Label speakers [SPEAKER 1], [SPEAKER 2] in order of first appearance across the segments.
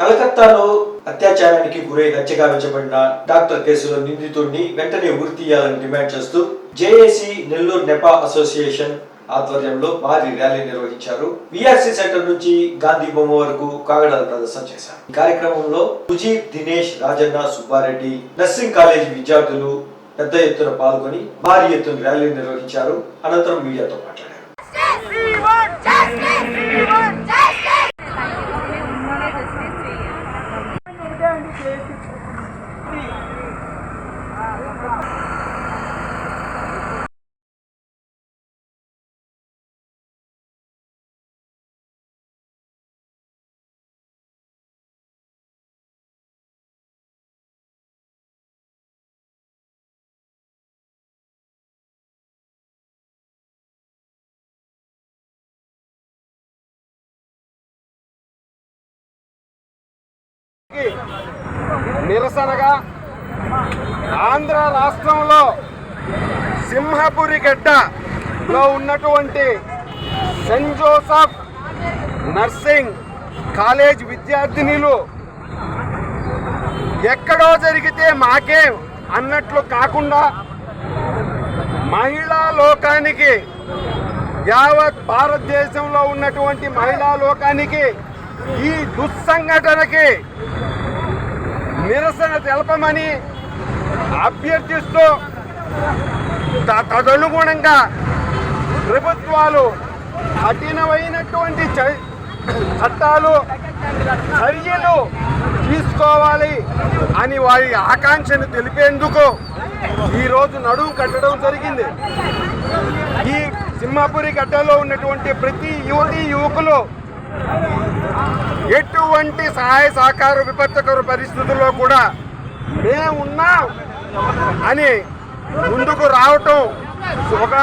[SPEAKER 1] కలకత్తాలో అత్యాచారానికి గురై హత్యగా వెచ్చబడిన డాక్టర్ కేసులో నిందితుడిని వెంటనే ఉరి తీయాలని డిమాండ్ చేస్తూ జేఏసీ నెల్లూరు నెపా అసోసియేషన్ ఆధ్వర్యంలో భారీ ర్యాలీ నిర్వహించారు. విఆర్సీ సెంటర్ నుంచి గాంధీ బొమ్మ వరకు కాగడాల ప్రదర్శన చేశారు. ఈ కార్యక్రమంలో సుజీత్ దినేష్ రాజన్న సుబ్బారెడ్డి నర్సింగ్ కాలేజీ విద్యార్థులు పెద్ద ఎత్తున పాల్గొని భారీ ఎత్తున ర్యాలీ నిర్వహించారు. అనంతరం మీడియాతో మాట్లాడారు.
[SPEAKER 2] నిరసనగా ఆంధ్ర రాష్ట్రంలో సింహపురి గడ్డలో ఉన్నటువంటి సెంట్ జోసఫ్ నర్సింగ్ కాలేజ్ విద్యార్థినులు ఎక్కడో జరిగితే మాకే అన్నట్లు కాకుండా మహిళా లోకానికి యావత్ భారతదేశంలో ఉన్నటువంటి మహిళా లోకానికి ఈ దుస్సంఘటనకి నిరసన తెలపమని అభ్యర్థిస్తూ త- తదనుగుణంగా ప్రభుత్వాలు కఠినమైనటువంటి చట్టాలు చర్యలు తీసుకోవాలి అని వారి ఆకాంక్షను తెలిపేందుకు ఈరోజు నడుము కట్టడం జరిగింది. ఈ సింహాపురి గడ్డలో ఉన్నటువంటి ప్రతి యువతి యువకులు ఎటువంటి సహాయ సహకార విపత్తుకర పరిస్థితుల్లో కూడా మేమున్నాం అని ముందుకు రావటం ఒక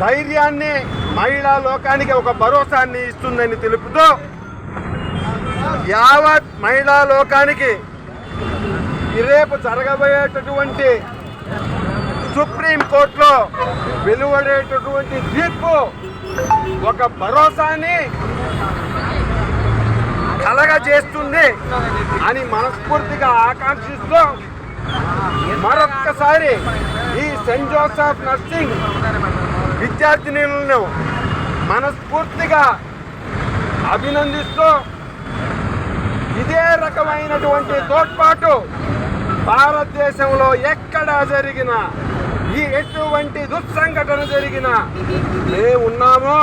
[SPEAKER 2] ధైర్యాన్ని మహిళా లోకానికి ఒక భరోసాన్ని ఇస్తుందని తెలుపుతూ యావత్ మహిళా లోకానికి రేపు జరగబోయేటటువంటి సుప్రీం కోర్టులో వెలువడేటటువంటి తీర్పు ఒక భరోసాని కలగజేస్తుంది అని మనస్ఫూర్తిగా ఆకాంక్షిస్తూ మరొక్కసారి ఈ సెయింట్ జోసెఫ్ నర్సింగ్ విద్యార్థినులను మనస్ఫూర్తిగా అభినందిస్తూ ఇదే రకమైనటువంటి తోడ్పాటు భారతదేశంలో ఎక్కడ జరిగిన ఈ ఎటువంటి దుస్సంఘటన జరిగిన మేము ఉన్నామో.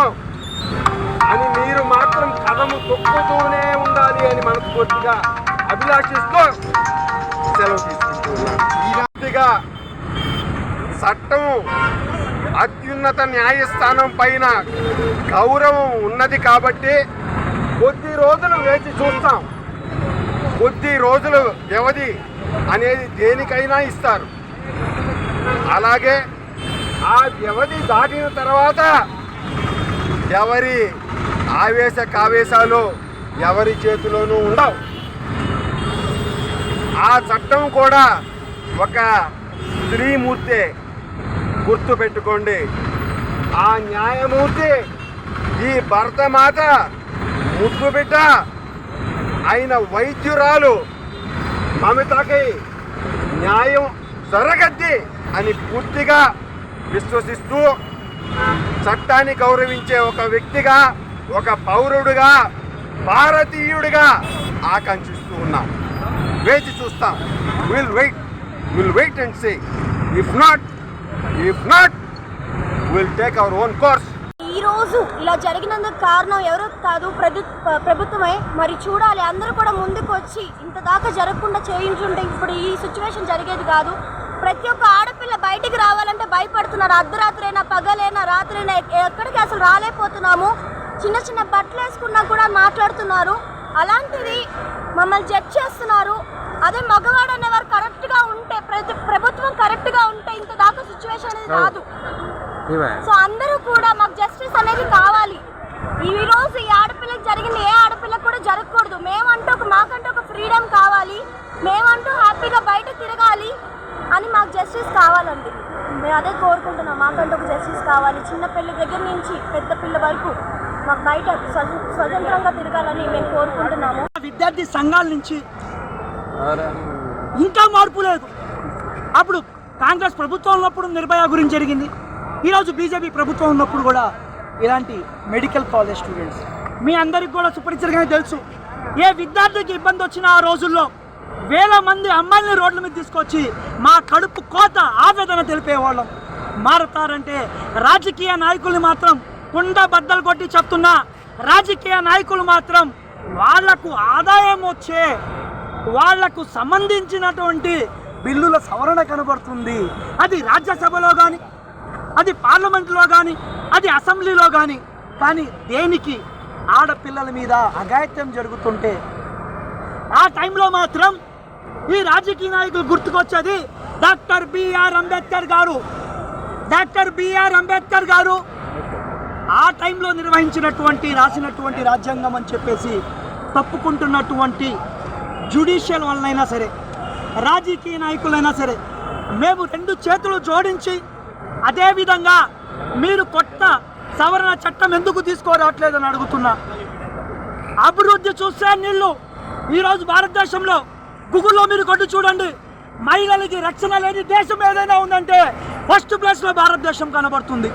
[SPEAKER 2] అని మీరు మాత్రం కథము తొక్కుతూనే ఉండాలి అని మనస్ఫూర్తిగా అభిలాషిస్తూ సెలవు తీసుకుంటున్నాను చట్టము చట్టం అత్యున్నత న్యాయస్థానం పైన గౌరవం ఉన్నది కాబట్టి కొద్ది రోజులు వేచి చూస్తాం. కొద్ది రోజులు వ్యవధి అనేది దేనికైనా ఇస్తారు. అలాగే ఆ వ్యవధి దాటిన తర్వాత ఎవరి ఆవేశ కావేశాలు ఎవరి చేతిలోనూ ఉండవు. ఆ చట్టం కూడా ఒక స్త్రీమూర్తి గుర్తు పెట్టుకోండి. ఆ న్యాయమూర్తి ఈ భర్త మాత ముద్దు బిడ్డ అయిన వైద్యురాలు మమతకి న్యాయం జరగద్ది అని పూర్తిగా విశ్వసిస్తూ చట్టాన్ని గౌరవించే ఒక వ్యక్తిగా ఒక పౌరుడుగా భారతీయుడిగా ఆకాంక్షిస్తూ ఉన్నాం. వేచి చూస్తాం. Will wait will wait and say if not if not will take our own course
[SPEAKER 3] ఈ రోజు ఇలా జరిగినందుకు కారణం ఎవరో కాదు ప్రభు ప్రభుత్వమే. మరి చూడాలి. అందరూ కూడా ముందుకు వచ్చి ఇంత దాకా జరగకుండా చేయించుంటే ఇప్పుడు ఈ సిచ్యువేషన్ జరిగేది కాదు. ప్రతి ఒక్క ఆడపిల్ల బయటికి రావాలంటే భయపడుతున్నారు. అర్ధరాత్రైనా పగలైనా రాత్రైనా ఎక్కడికి అసలు రాలేకపోతున్నాము. చిన్న చిన్న బట్టలు వేసుకున్నా కూడా మాట్లాడుతున్నారు. అలాంటిది మమ్మల్ని జడ్జ్ చేస్తున్నారు. అదే మగవాడు అనేవారు కరెక్ట్గా ఉంటే ప్రతి ప్రభుత్వం కరెక్ట్గా ఉంటే ఇంత దాకా సిచ్యువేషన్ అనేది రాదు. సో అందరూ కూడా మాకు జస్టిస్ అనేది కావాలి. ఈ రోజు ఈ ఆడపిల్లకి జరిగింది ఏ ఆడపిల్లకి కూడా జరగకూడదు. మేమంటూ ఒక మాకంటూ ఒక ఫ్రీడమ్ కావాలి. మేమంటూ హ్యాపీగా బయట తిరగాలి అని మాకు జస్టిస్ కావాలండి. మేము అదే కోరుకుంటున్నాం. మాకంటూ ఒక జస్టిస్ కావాలి. చిన్న పిల్ల దగ్గర నుంచి పెద్ద పిల్ల వరకు మాకు బయట స్వ- స్వతంత్రంగా తిరగాలని మేము కోరుకుంటున్నాము.
[SPEAKER 4] విద్యార్థి సంఘాల నుంచి ఇంకా మార్పు లేదు. అప్పుడు కాంగ్రెస్ ప్రభుత్వం ఉన్నప్పుడు నిర్భయ గురించి జరిగింది. ఈరోజు బీజేపీ ప్రభుత్వం ఉన్నప్పుడు కూడా ఇలాంటి మెడికల్ కాలేజ్ స్టూడెంట్స్ మీ అందరికి కూడా సుపరిచితంగానే తెలుసు. ఏ విద్యార్థికి ఇబ్బంది వచ్చినా ఆ రోజుల్లో వేల మంది అమ్మాయిల్ని రోడ్ల మీద తీసుకొచ్చి మా కడుపు కోత ఆవేదన తెలిపేవాళ్ళం. మారతారంటే రాజకీయ నాయకుల్ని మాత్రం కుండ బద్దలు కొట్టి చెప్తున్న రాజకీయ నాయకులు మాత్రం వాళ్ళకు ఆదాయం వచ్చే వాళ్ళకు సంబంధించినటువంటి బిల్లుల సవరణ కనబడుతుంది. అది రాజ్యసభలో కానీ అది పార్లమెంట్లో కానీ అది అసెంబ్లీలో కానీ కానీ దేనికి ఆడపిల్లల మీద అఘాయిత్యం జరుగుతుంటే ఆ టైంలో మాత్రం ఈ రాజకీయ నాయకులు గుర్తుకొచ్చేది డాక్టర్ బిఆర్ అంబేద్కర్ గారు. డాక్టర్ బిఆర్ అంబేద్కర్ గారు ఆ టైంలో నిర్వహించినటువంటి రాసినటువంటి రాజ్యాంగం అని చెప్పేసి తప్పుకుంటున్నటువంటి జ్యుడిషియల్ వలనైనా సరే రాజకీయ నాయకులైనా సరే మేము రెండు చేతులు జోడించి అదేవిధంగా మీరు కొత్త సవరణ చట్టం ఎందుకు తీసుకురావట్లేదని అడుగుతున్నా. అభివృద్ధి చూస్తే నీళ్ళు ఈరోజు భారతదేశంలో గూగుల్లో మీరు కొట్టు చూడండి. మహిళలకి రక్షణ లేని దేశం ఏదైనా ఉందంటే ఫస్ట్ ప్లేస్లో భారతదేశం కనబడుతుంది.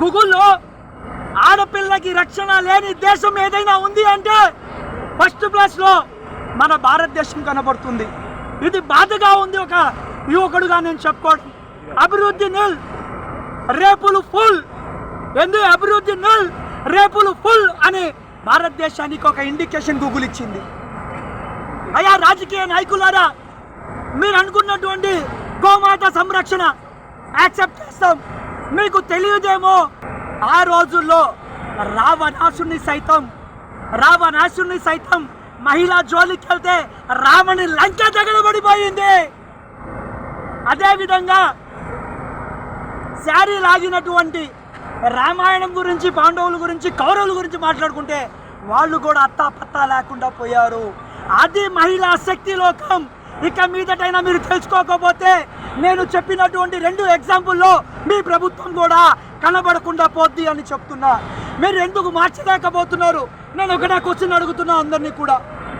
[SPEAKER 4] గూగుల్లో ఆడపిల్లకి రక్షణ లేని దేశం ఏదైనా ఉంది అంటే ఫస్ట్ ప్లేస్లో మన భారతదేశం కనబడుతుంది. ఇది బాధగా ఉంది ఒక యువకుడుగా నేను చెప్పుకోవడం. అభివృద్ధి నిల్ రేపులు ఫుల్. ఎందు అభివృద్ధి నిల్ రేపులు ఫుల్ అని భారతదేశానికి ఒక ఇండికేషన్ గూగుల్ ఇచ్చింది. అయా రాజకీయ నాయకులారా మీరు అనుకున్నటువంటి గోమాత సంరక్షణ యాక్సెప్ట్ చేస్తాం. మీకు తెలియదేమో ఆ రోజుల్లో రావణాసుని సైతం రావణాసుని సైతం మహిళా జోలికి వెళ్తే రావణి లంక తగలబడిపోయింది అదేవిధంగా శారీ లాగినటువంటి రామాయణం గురించి పాండవుల గురించి కౌరవుల గురించి మాట్లాడుకుంటే వాళ్ళు కూడా అత్తా పత్తా లేకుండా పోయారు. అది మహిళా శక్తి లోకం ఇక మీదటైనా మీరు తెలుసుకోకపోతే నేను చెప్పినటువంటి రెండు ఎగ్జాంపుల్లో మీ ప్రభుత్వం కూడా కనబడకుండా పోద్ది అని చెప్తున్నా. మీరు ఎందుకు మార్చలేకపోతున్నారు? నేను ఒకటే క్వశ్చన్ అడుగుతున్నా అందరినీ కూడా.